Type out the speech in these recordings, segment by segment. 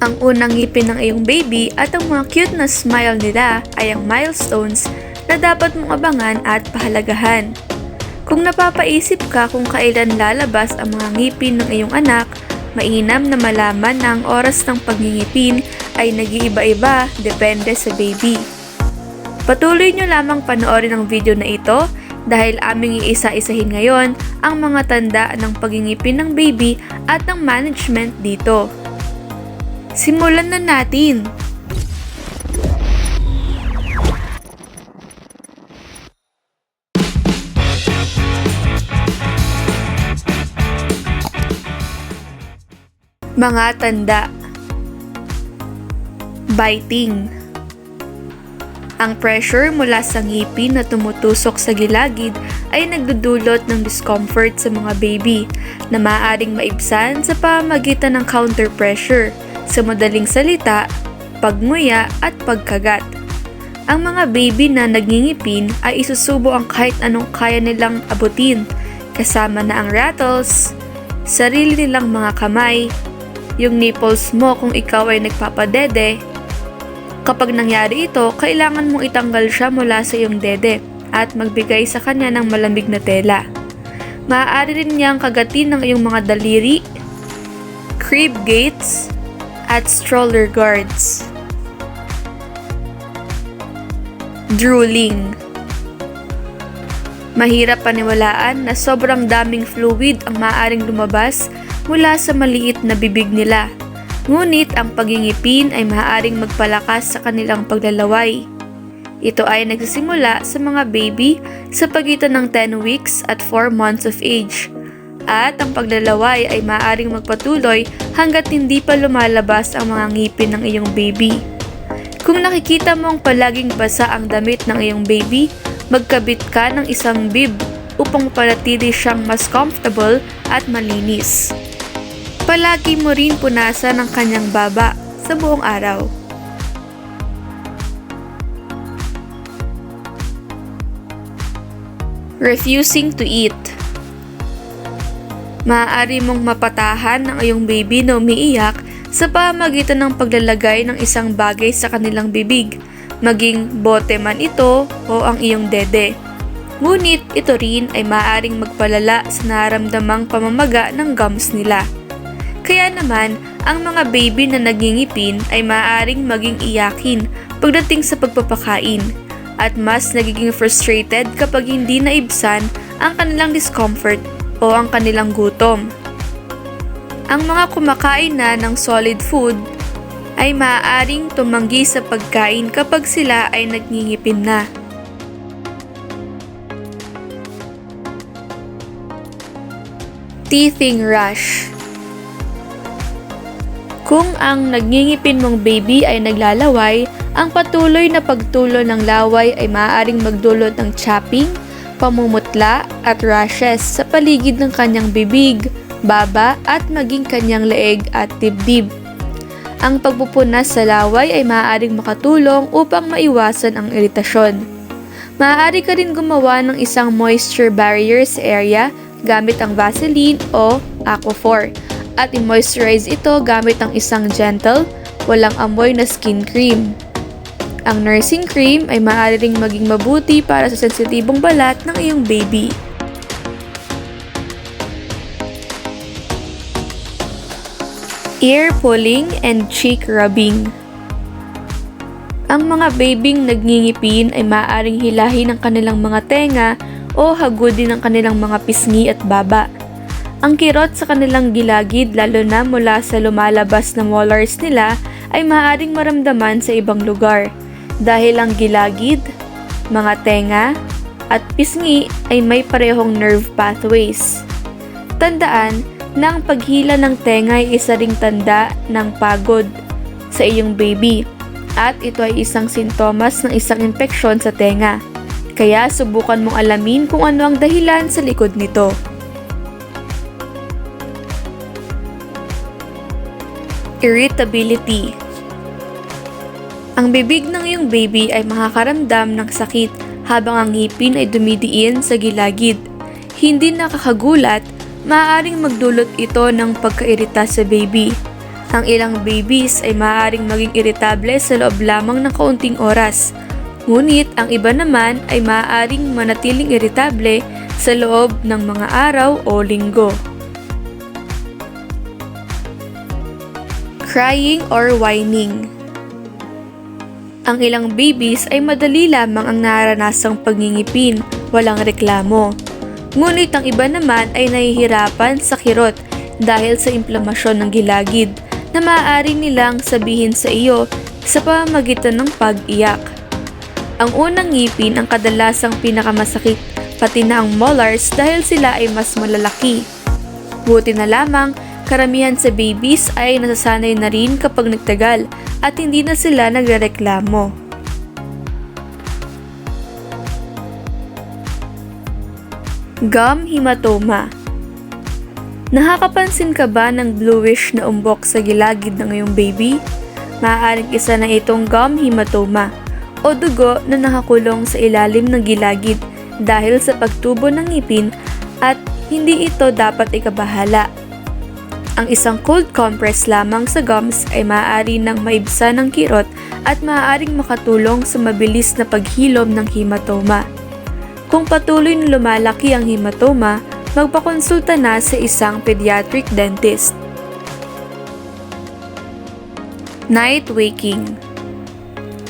Ang unang ngipin ng iyong baby at ang mga cute na smile nila ay ang milestones na dapat mong abangan at pahalagahan. Kung napapaisip ka kung kailan lalabas ang mga ngipin ng iyong anak, mainam na malaman na ang oras ng pagngingipin ay nag-iiba-iba depende sa baby. Patuloy nyo lamang panoorin ang video na ito dahil aming iisa-isahin ngayon ang mga tanda ng pagingipin ng baby at ng management dito. Simulan na natin! Mga tanda. Biting. Ang pressure mula sa ngipin na tumutusok sa gilagid ay nagdudulot ng discomfort sa mga baby na maaaring maibsan sa pamamagitan ng counter pressure sa madaling salita, pagmuya at pagkagat. Ang mga baby na nagngingipin ay isusubo ang kahit anong kaya nilang abutin kasama na ang rattles, sarili nilang mga kamay, yung nipples mo kung ikaw ay nagpapadede. Kapag nangyari ito, kailangan mong itanggal siya mula sa iyong dede at magbigay sa kanya ng malamig na tela. Maaari rin niyang kagatin ng iyong mga daliri, crib gates, at stroller guards. Drooling Mahirap paniwalaan na sobrang daming fluid ang maaaring lumabas mula sa maliit na bibig nila. Ngunit ang pagingipin ay maaaring magpalakas sa kanilang paglalaway. Ito ay nagsisimula sa mga baby sa pagitan ng 10 weeks at 4 months of age. At ang paglalaway ay maaaring magpatuloy hanggat hindi pa lumalabas ang mga ngipin ng iyong baby. Kung nakikita mong palaging basa ang damit ng iyong baby, magkabit ka ng isang bib upang mapanatili siyang mas comfortable at malinis. Palagi mo rin punasan ang kanyang baba sa buong araw. Refusing to eat Maaari mong mapatahan ng iyong baby na umiiyak sa pamagitan ng paglalagay ng isang bagay sa kanilang bibig, maging bote man ito o ang iyong dede. Ngunit ito rin ay maaaring magpalala sa nararamdamang pamamaga ng gums nila. Kaya naman, ang mga baby na nagingipin ay maaaring maging iyakin pagdating sa pagpapakain at mas nagiging frustrated kapag hindi naibsan ang kanilang discomfort o ang kanilang gutom. Ang mga kumakain na ng solid food ay maaaring tumanggi sa pagkain kapag sila ay nagngingipin na. Teething Rush Kung ang nagngingipin mong baby ay naglalaway, ang patuloy na pagtulo ng laway ay maaaring magdulot ng chapping, pamumutla at rashes sa paligid ng kanyang bibig, baba at maging kanyang leeg at dibdib. Ang pagpupunas sa laway ay maaaring makatulong upang maiwasan ang iritasyon. Maaari ka rin gumawa ng isang moisture barrier sa area gamit ang Vaseline o Aquaphor at i-moisturize ito gamit ang isang gentle, walang amoy na skin cream. Ang nursing cream ay maaari ring maging mabuti para sa sensitibong balat ng iyong baby. Ear pulling and cheek rubbing. Ang mga babing nagngingipin ay maaaring hilahin ang kanilang mga tenga o hagudin ang kanilang mga pisngi at baba. Ang kirot sa kanilang gilagid lalo na mula sa lumalabas na molars nila ay maaaring maramdaman sa ibang lugar dahil ang gilagid, mga tenga, at pisngi ay may parehong nerve pathways. Tandaan na ang paghila ng tenga ay isa ring tanda ng pagod sa iyong baby at ito ay isang sintomas ng isang infeksyon sa tenga. Kaya subukan mong alamin kung ano ang dahilan sa likod nito. Irritability Ang bibig ng iyong baby ay makakaramdam ng sakit habang ang ngipin ay dumidiin sa gilagid. Hindi nakakagulat, maaaring magdulot ito ng pagkairita sa baby. Ang ilang babies ay maaaring maging iritable sa loob lamang ng kaunting oras. Ngunit ang iba naman ay maaaring manatiling iritable sa loob ng mga araw o linggo. Crying or whining Ang ilang babies ay madali lamang ang naranasang pagngingipin, walang reklamo. Ngunit ang iba naman ay nahihirapan sa kirot dahil sa inflamasyon ng gilagid na maaari nilang sabihin sa iyo sa pamamagitan ng pag-iyak. Ang unang ngipin ang kadalasang pinakamasakit pati na ang molars dahil sila ay mas malalaki. Buti na lamang, karamihan sa babies ay nasasanay na rin kapag nagtagal at hindi na sila nagrereklamo. Gum hematoma Nakakapansin ka ba ng bluish na umbok sa gilagid ng iyong baby? Maaaring isa na itong gum hematoma o dugo na nakakulong sa ilalim ng gilagid dahil sa pagtubo ng ngipin at hindi ito dapat ikabahala. Ang isang cold compress lamang sa gums ay maaari nang maibsa ng kirot at maaaring makatulong sa mabilis na paghilom ng hematoma. Kung patuloy na lumalaki ang hematoma, magpakonsulta na sa isang pediatric dentist. Night waking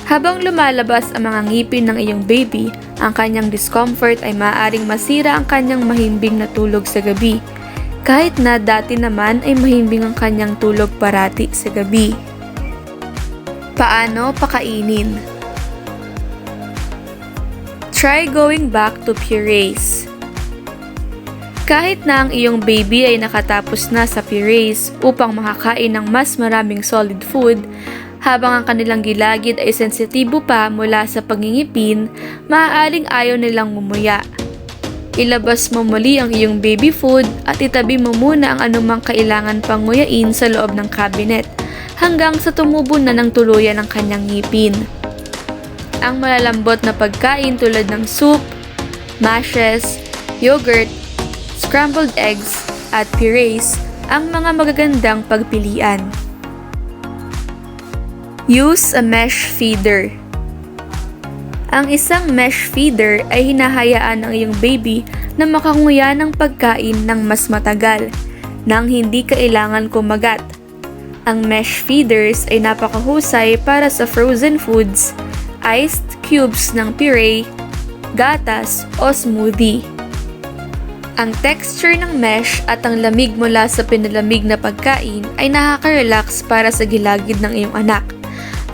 Habang lumalabas ang mga ngipin ng iyong baby, ang kanyang discomfort ay maaaring masira ang kanyang mahimbing na tulog sa gabi. Kahit na dati naman ay mahimbing ang kanyang tulog parati sa gabi. Paano pakainin? Try going back to purees. Kahit na ang iyong baby ay nakatapos na sa purees upang makakain ng mas maraming solid food, habang ang kanilang gilagid ay sensitibo pa mula sa pangingipin, maaaring ayaw nilang mumuya. Ilabas mo muli ang iyong baby food at itabi mo muna ang anumang kailangan pang nguyain sa loob ng cabinet hanggang sa tumubo na ng tuluyan ang kanyang ngipin. Ang malalambot na pagkain tulad ng soup, mashes, yogurt, scrambled eggs, at purees ang mga magagandang pagpilian. Use a mesh feeder. Ang isang mesh feeder ay hinahayaan ng iyong baby na makanguya ng pagkain ng mas matagal nang hindi kailangan kumagat. Ang mesh feeders ay napakahusay para sa frozen foods, iced cubes ng puree, gatas o smoothie. Ang texture ng mesh at ang lamig mula sa pinalamig na pagkain ay nakaka-relax para sa gilagid ng iyong anak.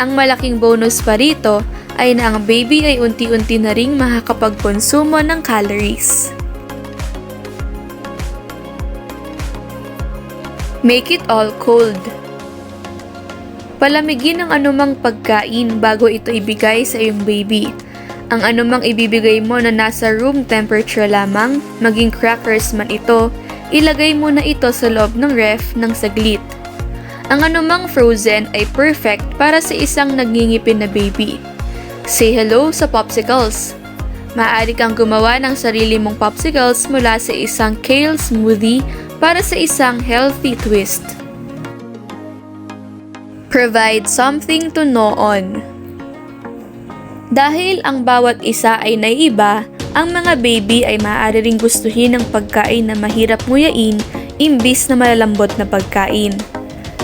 Ang malaking bonus pa rito ay na ang baby ay unti-unti na ring makakapagkonsumo ng calories. Make it all cold. Palamigin ang anumang pagkain bago ito ibigay sa iyong baby. Ang anumang ibibigay mo na nasa room temperature lamang, maging crackers man ito, ilagay mo na ito sa loob ng ref ng saglit. Ang anumang frozen ay perfect para sa isang nagngingipin na baby. Say hello sa popsicles. Maaari kang gumawa ng sarili mong popsicles mula sa isang kale smoothie para sa isang healthy twist. Provide something to gnaw on. Dahil ang bawat isa ay naiiba, ang mga baby ay maaari ring gustuhin ng pagkain na mahirap nguyain imbis na malalambot na pagkain.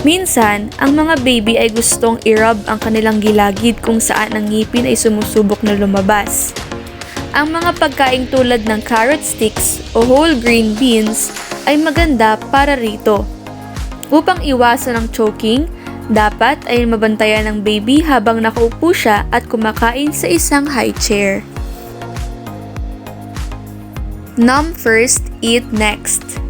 Minsan, ang mga baby ay gustong i-rub ang kanilang gilagid kung saan ang ngipin ay sumusubok na lumabas. Ang mga pagkain tulad ng carrot sticks o whole grain beans ay maganda para rito. Upang iwasan ang choking, dapat ay mabantayan ng baby habang nakaupo siya at kumakain sa isang high chair. Numb first, eat next.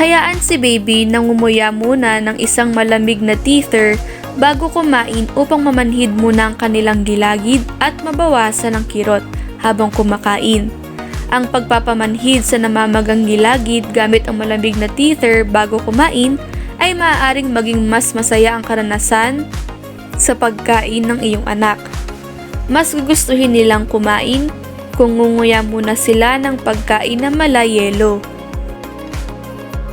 Hayaan si baby na ngumuya muna ng isang malamig na teether bago kumain upang mamanhid muna ang kanilang gilagid at mabawasan ang kirot habang kumakain. Ang pagpapamanhid sa namamagang gilagid gamit ang malamig na teether bago kumain ay maaaring maging mas masaya ang karanasan sa pagkain ng iyong anak. Mas gugustuhin nilang kumain kung ngunguya muna sila ng pagkain na malayelo.